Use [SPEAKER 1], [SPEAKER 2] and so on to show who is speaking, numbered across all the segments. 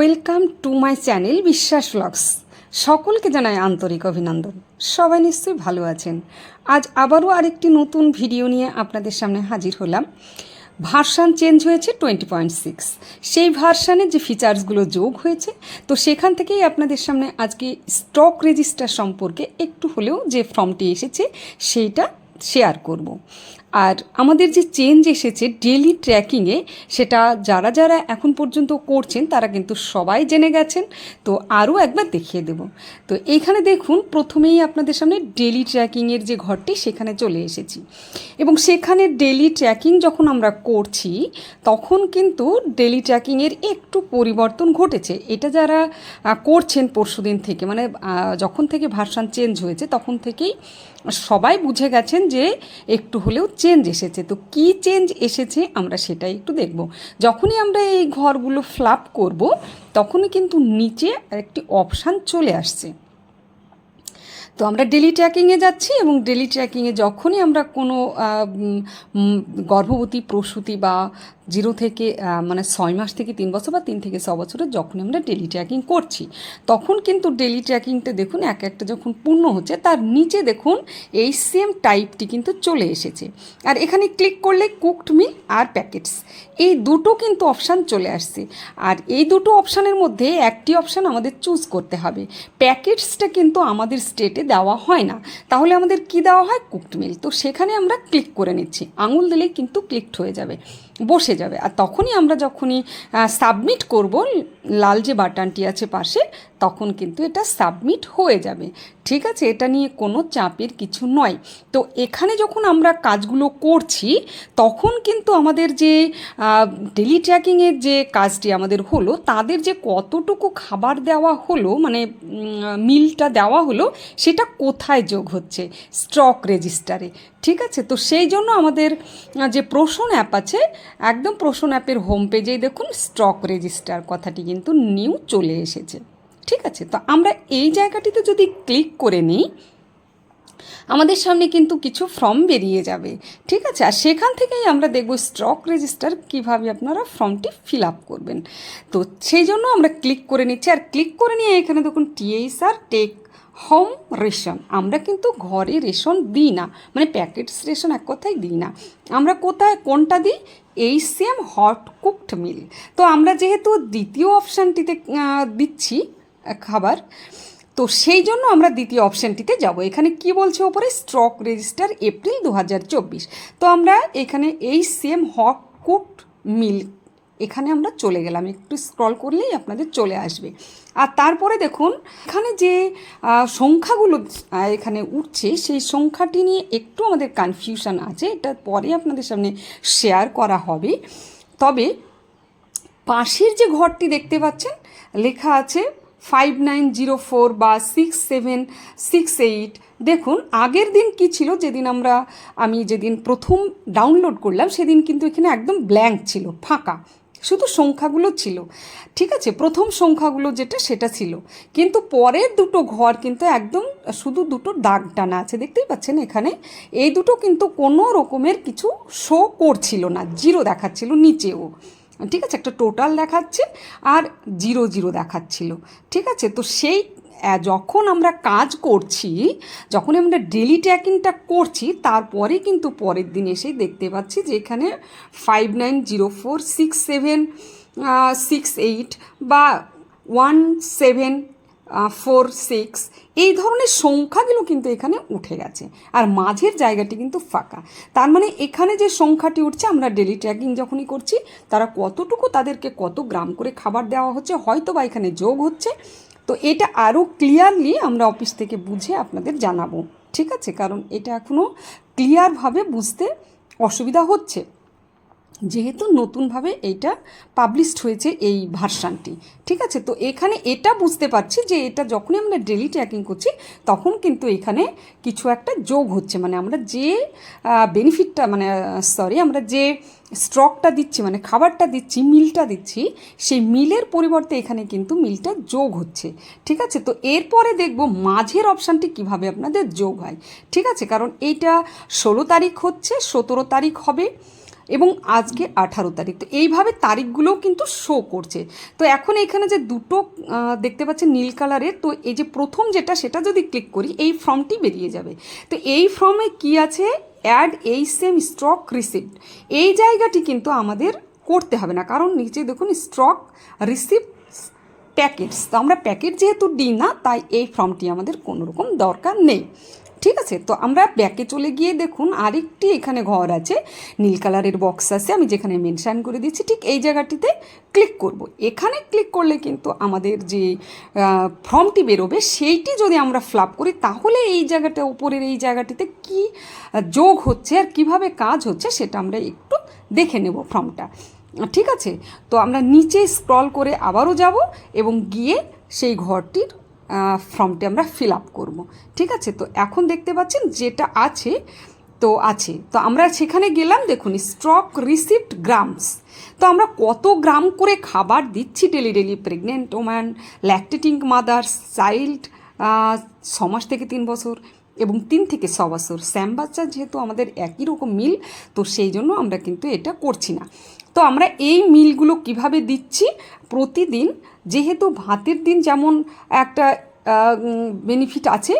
[SPEAKER 1] Welcome to my channel Biswas Blogs সকলকে জানাই আন্তরিক অভিনন্দন। সবাই নিশ্চয়ই ভালো আছেন। আজ আবারও আরেকটি নতুন ভিডিও নিয়ে আপনাদের সামনে হাজির হলাম। ভার্সান চেঞ্জ হয়েছে টোয়েন্টি পয়েন্ট সিক্স। সেই ভার্সানে যে ফিচার্সগুলো যোগ হয়েছে, তো সেখান থেকেই আপনাদের সামনে আজকে স্টক রেজিস্টার সম্পর্কে একটু হলেও যে ফর্মটি এসেছে, সেইটা শেয়ার করব। আর আমাদের যে চেঞ্জ এসেছে ডেলি ট্র্যাকিংয়ে সেটা যারা যারা এখন পর্যন্ত করছেন, তারা কিন্তু সবাই জেনে গেছেন। তো আরও একবার দেখিয়ে দেব। তো এইখানে দেখুন, প্রথমেই আপনাদের সামনে ডেলি ট্র্যাকিংয়ের যে ঘরটি, সেখানে চলে এসেছি। এবং সেখানে ডেলি ট্র্যাকিং যখন আমরা করছি, তখন কিন্তু ডেলি ট্র্যাকিংয়ের একটু পরিবর্তন ঘটেছে। এটা যারা করছেন পরশুদিন থেকে মানে যখন থেকে ভার্সান চেঞ্জ হয়েছে, তখন থেকেই সবাই বুঝে গেছেন যে একটু হলেও চেঞ্জ এসেছে। তো কি চেঞ্জ এসেছে আমরা সেটাই একটু দেখব। যখনই আমরা এই ঘরগুলো ফ্লাপ করব, তখনই কিন্তু নিচে একটি অপশান চলে আসছে। তো আমরা ডেলি ট্র্যাকিংয়ে যাচ্ছি এবং ডেলি ট্র্যাকিংয়ে যখনই আমরা কোনো গর্ভবতী, প্রসূতি বা জিরো থেকে মানে ছয় মাস থেকে তিন বছর বা তিন থেকে ছ বছরের যখনই আমরা ডেলি ট্র্যাকিং করছি, তখন কিন্তু ডেলি ট্র্যাকিংটা দেখুন এক একটা যখন পূর্ণ হচ্ছে, তার নিচে দেখুন এই সেম টাইপটি কিন্তু চলে এসেছে। আর এখানে ক্লিক করলে কুকড মিল আর প্যাকেটস এই দুটো কিন্তু অপশান চলে আসছে। আর এই দুটো অপশানের মধ্যে একটি অপশান আমাদের চুজ করতে হবে। প্যাকেটসটা কিন্তু আমাদের স্টেটে দেওয়া হয় না। তাহলে আমাদের কি দেওয়া হয়? কুকড মিল তো সেখানে আমরা ক্লিক করে নিচ্ছি। আঙুল দিলেই কিন্তু ক্লিকড হয়ে যাবে। বসে যাবে। আর তখনই আমরা যখনই সাবমিট করব লাল যে বাটনটি আছে পাশে তখন কিন্তু এটা সাবমিট হয়ে যাবে। ঠিক আছে? এটা নিয়ে কোনো চাপের কিছু নয়। তো এখানে যখন আমরা কাজগুলো করছি, তখন কিন্তু আমাদের যে ডেলি ট্র্যাকিংয়ের যে কাজটি আমাদের হলো, তাদের যে কতটুকু খাবার দেওয়া হলো মানে মিলটা দেওয়া হলো, সেটা কোথায় যোগ হচ্ছে? স্টক রেজিস্টারে ঠিক আছে? তো সেই জন্য আমাদের যে প্রোশন অ্যাপ আছে, একদম প্রোশন অ্যাপের হোম পেজেই দেখুন স্টক রেজিস্টার কথাটি কিন্তু নিউ চলে এসেছে। ঠিক আছে, তো আমরা এই জায়গাটিতে যদি ক্লিক করে নিই, আমাদের সামনে কিন্তু কিছু ফর্ম বেরিয়ে যাবে, ঠিক আছে? আর সেখান থেকেই আমরা দেখব স্টক রেজিস্টার কীভাবে আপনারা ফর্মটি ফিল আপ করবেন। তো সেই জন্য আমরা ক্লিক করে নিচ্ছি, আর ক্লিক করে নিয়ে এখানে দেখুন টিএইচআর টেক হোম রেশন আমরা কিন্তু ঘরে রেশন দিই না মানে প্যাকেটস রেশন এক কথায় দিই না। আমরা কোথায়, কোনটা দিই? এই সেম হট কুকড মিল তো আমরা যেহেতু দ্বিতীয় অপশানটিতে দিচ্ছি খাবার। তো সেই জন্য আমরা দ্বিতীয় অপশানটিতে যাব। এখানে কি বলছে ওপরে স্টক রেজিস্টার এপ্রিল দু হাজার চব্বিশ। তো আমরা এখানে এই সেম হট কুকড মিল এখানে আমরা চলে গেলাম। একটু স্ক্রল করলেই আপনাদের চলে আসবে। আর তারপরে দেখুন, এখানে যে সংখ্যাগুলো এখানে উঠছে, সেই সংখ্যাটি নিয়ে একটু আমাদের কনফিউশন আছে। এটা পরে আপনাদের সামনে শেয়ার করা হবে। তবে পাশের যে ঘরটি দেখতে পাচ্ছেন, লেখা আছে ফাইভ নাইন জিরো ফোর বা সিক্স সেভেন সিক্স এইট দেখুন, আগের দিন কি ছিল? যেদিন আমরা, আমি যেদিন প্রথম ডাউনলোড করলাম, সেদিন কিন্তু এখানে একদম ব্ল্যাঙ্ক ছিল, ফাঁকা। শুধু সংখ্যাগুলো ছিল। ঠিক আছে, প্রথম সংখ্যাগুলো যেটা, সেটা ছিল। কিন্তু পরের দুটো ঘর কিন্তু একদম শুধু দুটো দাগ টানা আছে, দেখতেই পাচ্ছেন এখানে। এই দুটো কিন্তু কোনো রকমের কিছু শো করছিল না জিরো দেখাচ্ছিল নিচেও। ঠিক আছে? একটা টোটাল দেখাচ্ছে আর জিরো জিরো দেখাচ্ছিল। ঠিক আছে? তো সেই যখন আমরা কাজ করছি যখন আমরা ডেলি ট্র্যাকিংটা করছি, তারপরে কিন্তু পরের দিন এসেই দেখতে পাচ্ছি যে এখানে five nine zero four six seven six eight বা ওয়ান সেভেন ফোর সিক্স এই ধরনের সংখ্যাগুলো কিন্তু এখানে উঠে গেছে। আর মাঝের জায়গাটি কিন্তু ফাঁকা। তার মানে এখানে যে সংখ্যাটি উঠছে, আমরা ডেলি ট্র্যাকিং যখনই করছি, তারা কতটুকু তাদেরকে কত গ্রাম করে খাবার দেওয়া হচ্ছে হয়তো বা এখানে যোগ হচ্ছে। তো এটা আরও ক্লিয়ারলি আমরা অফিস থেকে বুঝে আপনাদের জানাব। ঠিক আছে? কারণ এটা এখনও ক্লিয়ারভাবে বুঝতে অসুবিধা হচ্ছে। যেহেতু নতুনভাবে এইটা পাবলিশড হয়েছে এই ভার্সানটি, ঠিক আছে? তো এখানে এটা বুঝতে পারছি যে এটা যখনই আমরা ডেলি ট্র্যাকিং করছি, তখন কিন্তু এখানে কিছু একটা যোগ হচ্ছে। মানে আমরা যে বেনিফিটটা মানে সরি আমরা যে স্ট্রকটা দিচ্ছি মানে খাবারটা দিচ্ছি মিলটা দিচ্ছি, সেই মিলের পরিবর্তে এখানে কিন্তু মিলটা যোগ হচ্ছে, ঠিক আছে? তো এরপরে দেখব মাঝের অপশানটি কীভাবে আপনাদের যোগ হয়, ঠিক আছে? কারণ এইটা ষোলো তারিখ হচ্ছে, সতেরো তারিখ হবে এবং আজকে আঠারো তারিখ। তো এইভাবে তারিখগুলোও কিন্তু শো করছে। তো এখন এখানে যে দুটো দেখতে পাচ্ছেন নীল কালারের তো এই যে প্রথম যেটা, সেটা যদি ক্লিক করি, এই ফর্মটি বেরিয়ে যাবে। তো এই ফর্মে কি আছে? অ্যাড এই সেম স্টক রিসিপ্ট এই জায়গাটি কিন্তু আমাদের করতে হবে না। কারণ নিচে দেখুন স্টক রিসিপ্ট প্যাকেটস তো আমরা প্যাকেট যেহেতু দিই না, তাই এই ফর্মটি আমাদের কোনো রকম দরকার নেই। ঠিক আছে? তো আমরা ব্যাকে চলে গিয়ে দেখুন আরেকটি এখানে ঘর আছে, নীল কালারের বক্স আছে, আমি যেখানে মেনশান করে দিচ্ছি ঠিক এই জায়গাটিতে ক্লিক করব। এখানে ক্লিক করলে কিন্তু আমাদের যে ফর্মটি বেরোবে, সেইটি যদি আমরা ফ্লাপ করি, তাহলে এই জায়গাটা, উপরের এই জায়গাটিতে কি যোগ হচ্ছে আর কীভাবে কাজ হচ্ছে, সেটা আমরা একটু দেখে নেব ফর্মটা ঠিক আছে? তো আমরা নিচে স্ক্রল করে আবারও যাব এবং গিয়ে সেই ঘরটির ফর্মটি আমরা ফিল আপ করব। ঠিক আছে? তো এখন দেখতে পাচ্ছেন যেটা আছে, তো আছে। তো আমরা সেখানে গেলাম, দেখুন স্টক রিসিপ্ট গ্রামস তো আমরা কত গ্রাম করে খাবার দিচ্ছি daily daily pregnant woman lactating mothers child ছ মাস থেকে তিন বছর এবং তিন থেকে ছ বছর। স্যাম বাচ্চা যেহেতু আমাদের একই রকম মিল তো সেই জন্য আমরা কিন্তু এটা করছি না। তো আমরা এই মিলগুলো কীভাবে দিচ্ছি? প্রতিদিন যেহেতু ভাতের দিন যেমন একটা বেনিফিট আছে,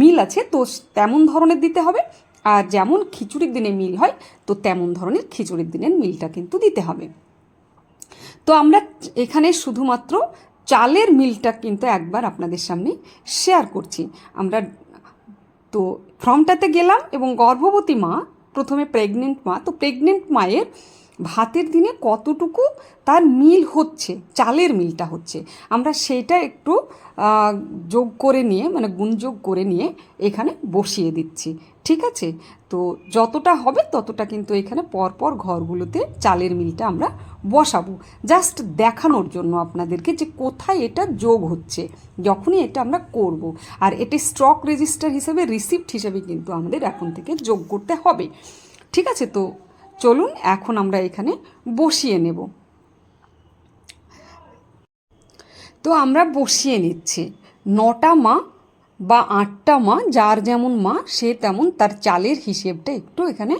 [SPEAKER 1] মিল আছে, তো তেমন ধরনের দিতে হবে। আর যেমন খিচুড়ির দিনে মিল হয়, তো তেমন ধরনের খিচুড়ির দিনের মিলটা কিন্তু দিতে হবে। তো আমরা এখানে শুধুমাত্র চালের মিলটা কিন্তু একবার আপনাদের সামনে শেয়ার করছি। আমরা তো ফর্মটাতে গেলাম এবং গর্ভবতী মা, প্রথমে প্রেগনেন্ট মা, তো প্রেগনেন্ট মায়ের ভাতের দিনে কতটুকু তার মিল হচ্ছে, চালের মিলটা হচ্ছে। আমরা সেটা একটু যোগ করে নিয়ে মানে গুণযোগ করে নিয়ে এখানে বসিয়ে দিচ্ছি। ঠিক আছে? তো যতটা হবে ততটা কিন্তু এখানে পরপর ঘরগুলোতে চালের মিলটা আমরা বসাবো। জাস্ট দেখানোর জন্য আপনাদেরকে যে কোথায় এটা যোগ হচ্ছে, যখনই এটা আমরা করব। আর এটা স্টক রেজিস্টার হিসেবে, রিসিপ্ট হিসেবে কিন্তু আমাদের এখন থেকে যোগ করতে হবে। ঠিক আছে? তো চলুন এখন আমরা এখানে বসিয়ে নেব। তো আমরা বসিয়ে নিচ্ছি। নটা মা বা আটটা মা, যার যেমন মা, সে তেমন তার চালের হিসেবটা একটু এখানে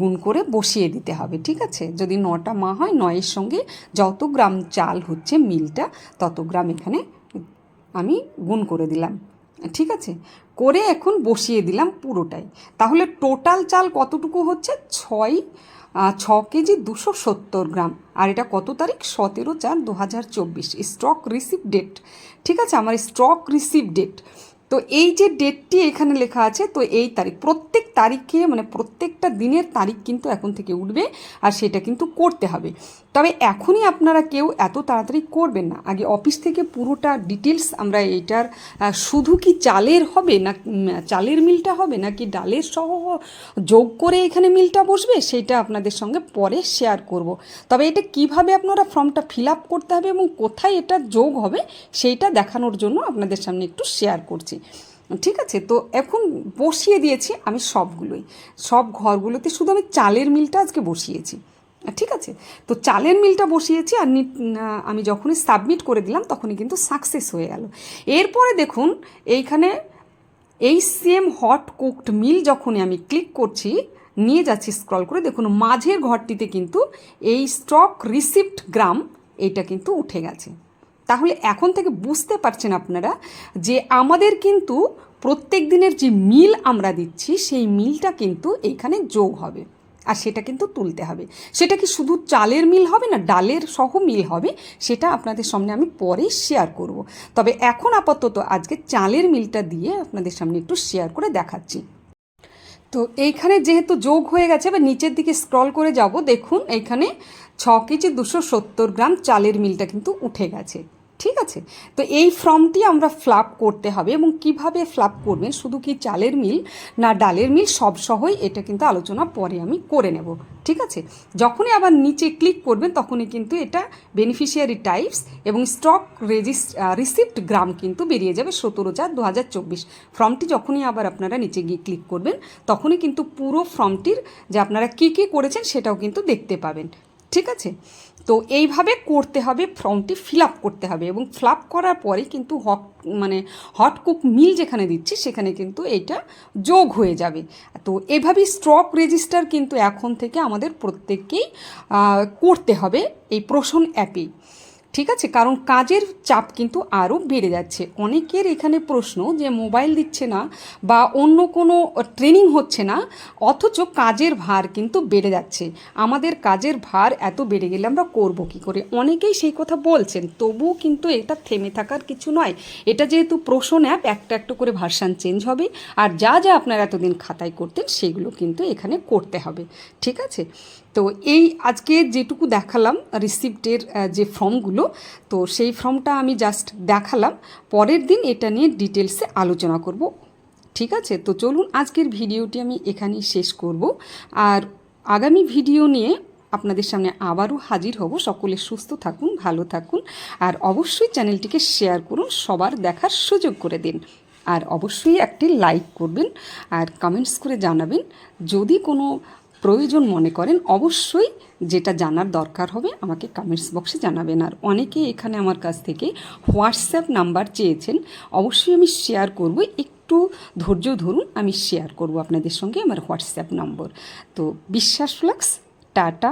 [SPEAKER 1] গুণ করে বসিয়ে দিতে হবে, ঠিক আছে? যদি নটা মা হয়, নয়ের সঙ্গে যত গ্রাম চাল হচ্ছে মিলটা, তত গ্রাম এখানে আমি গুণ করে দিলাম। ঠিক আছে? করে এখন বসিয়ে দিলাম পুরোটাই। তাহলে টোটাল চাল কতটুকু হচ্ছে? ছয় ছ কেজি দুশো সত্তর গ্রাম। আর এটা কত তারিখ? সতেরো চার দু হাজার চব্বিশ। Stock receive date. ঠিক আছে? আমার স্টক রিসিভ ডেট। তো এই যে ডেটটি এখানে লেখা আছে, তো এই তারিখ। প্রত্যেক তারিখে মানে প্রত্যেকটা দিনের তারিখ কিন্তু এখন থেকে উঠবে, আর সেটা কিন্তু করতে হবে। তবে এখনই আপনারা কেউ এত তাড়াতাড়ি করবেন না। আগে অফিস থেকে পুরোটা ডিটেলস আমরা এইটার আহ, শুধু কি চালের হবে না চালের মিলটা হবে নাকি ডালের সহ যোগ করে এখানে মিলটা বসবে সেটা আপনাদের সঙ্গে পরে শেয়ার করব। তবে এটা কীভাবে আপনারা ফর্মটা ফিল আপ করতে হবে এবং কোথায় এটা যোগ হবে সেইটা দেখানোর জন্য আপনাদের সামনে একটু শেয়ার করছি। ঠিক আছে? তো এখন বসিয়ে দিয়েছি আমি সবগুলোই। সব ঘরগুলোতে শুধু আমি চালের মিলটা আজকে বসিয়েছি। ঠিক আছে। তো চালের মিলটা বসিয়েছি আর আমি যখনই সাবমিট করে দিলাম তখনই কিন্তু সাকসেস হয়ে গেল। এরপরে দেখুন, এইখানে এই সেম হট কুকড মিল যখনই আমি ক্লিক করছি, নিয়ে যাচ্ছি স্ক্রল করে দেখুন, মাঝের ঘরটিতে কিন্তু এই স্টক রিসিপ্ট গ্রাম এইটা কিন্তু উঠে গেছে। তাহলে এখন থেকে বুঝতে পারছেন আপনারা যে আমাদের কিন্তু প্রত্যেক দিনের যে মিল আমরা দিচ্ছি, সেই মিলটা কিন্তু এইখানে যোগ হবে। আর সেটা কিন্তু তুলতে হবে। সেটা কি শুধু চালের মিল হবে না, ডালের সহ মিল হবে, সেটা আপনাদের সামনে আমি পরে শেয়ার করব। তবে এখন আপাতত আজকে চালের মিলটা দিয়ে আপনাদের সামনে একটু শেয়ার করে দেখাচ্ছি। তো এইখানে যেহেতু যোগ হয়ে গেছে বা নিচের দিকে স্ক্রল করে যাব, দেখুন এইখানে ছ কেজি দুশো সত্তর গ্রাম চালের মিলটা কিন্তু উঠে গেছে। ঠিক আছে? তো এই ফর্মটি আমরা ফ্লাপ করতে হবে এবং কীভাবে ফ্লাপ করবেন? শুধু কি চালের মিল না ডালের মিল সব সহই এটা কিন্তু আলোচনা পরে আমি করে নেব। ঠিক আছে? যখনই আবার নিচে ক্লিক করবেন তখনই কিন্তু এটা বেনিফিশিয়ারি টাইপস এবং স্টক রেজিস রিসিপ্ট গ্রাম কিন্তু বেরিয়ে যাবে সতেরো চার দু হাজার চব্বিশ। ফর্মটি যখনই আবার আপনারা নিচে গিয়ে ক্লিক করবেন তখনই কিন্তু পুরো ফর্মটির যে আপনারা কী কী করেছেন সেটাও কিন্তু দেখতে পাবেন। ঠিক আছে? তো এইভাবে করতে হবে, ফর্মটি ফিল আপ করতে হবে এবং ফিল আপ করার পরে কিন্তু হক মানে হট কুক মিল যেখানে দিচ্ছি সেখানে কিন্তু এটা যোগ হয়ে যাবে। তো এভাবেই স্ট্রক রেজিস্টার কিন্তু এখন থেকে আমাদের প্রত্যেককেই করতে হবে এই প্রশন অ্যাপেই ঠিক আছে? কারণ কাজের চাপ কিন্তু আরও বেড়ে যাচ্ছে। অনেকের এখানে প্রশ্ন যে মোবাইল দিচ্ছে না বা অন্য কোনো ট্রেনিং হচ্ছে না, অথচ কাজের ভার কিন্তু বেড়ে যাচ্ছে। আমাদের কাজের ভার এত বেড়ে গেলে আমরা করব কি করে? অনেকেই সেই কথা বলছেন, তবুও কিন্তু এটা থেমে থাকার কিছু নয়। এটা যেহেতু প্রশন অ্যাপ, একটা একটু করে ভার্সান চেঞ্জ হবে, আর যা যা আপনারা এতদিন খাতায় করতেন, সেগুলো কিন্তু এখানে করতে হবে। ঠিক আছে? তো এই আজকে যেটুকু দেখালাম রিসিপ্টের যে ফর্মগুলো, তো সেই ফর্মটা আমি জাস্ট দেখালাম। পরের দিন এটা নিয়ে ডিটেলসে আলোচনা করব। ঠিক আছে? তো চলুন আজকের ভিডিওটি আমি এখানেই শেষ করব। আর আগামী ভিডিও নিয়ে আপনাদের সামনে আবারও হাজির হব। সকলে সুস্থ থাকুন, ভালো থাকুন, আর অবশ্যই চ্যানেলটিকে শেয়ার করুন, সবার দেখার সুযোগ করে দিন। আর অবশ্যই একটি লাইক করবেন, আর কমেন্টস করে জানাবেন। যদি কোনো প্রয়োজন মনে করেন, অবশ্যই যেটা জানার দরকার হবে আমাকে কমেন্টস বক্সে জানাবেন। আর অনেকে এখানে আমার কাছ থেকে হোয়াটসঅ্যাপ নাম্বার চেয়েছেন, অবশ্যই আমি শেয়ার করব। একটু ধৈর্য ধরুন, আমি শেয়ার করব আপনাদের সঙ্গে আমার হোয়াটসঅ্যাপ নম্বর তো বিশ্বাস ফ্লাক্স, টাটা।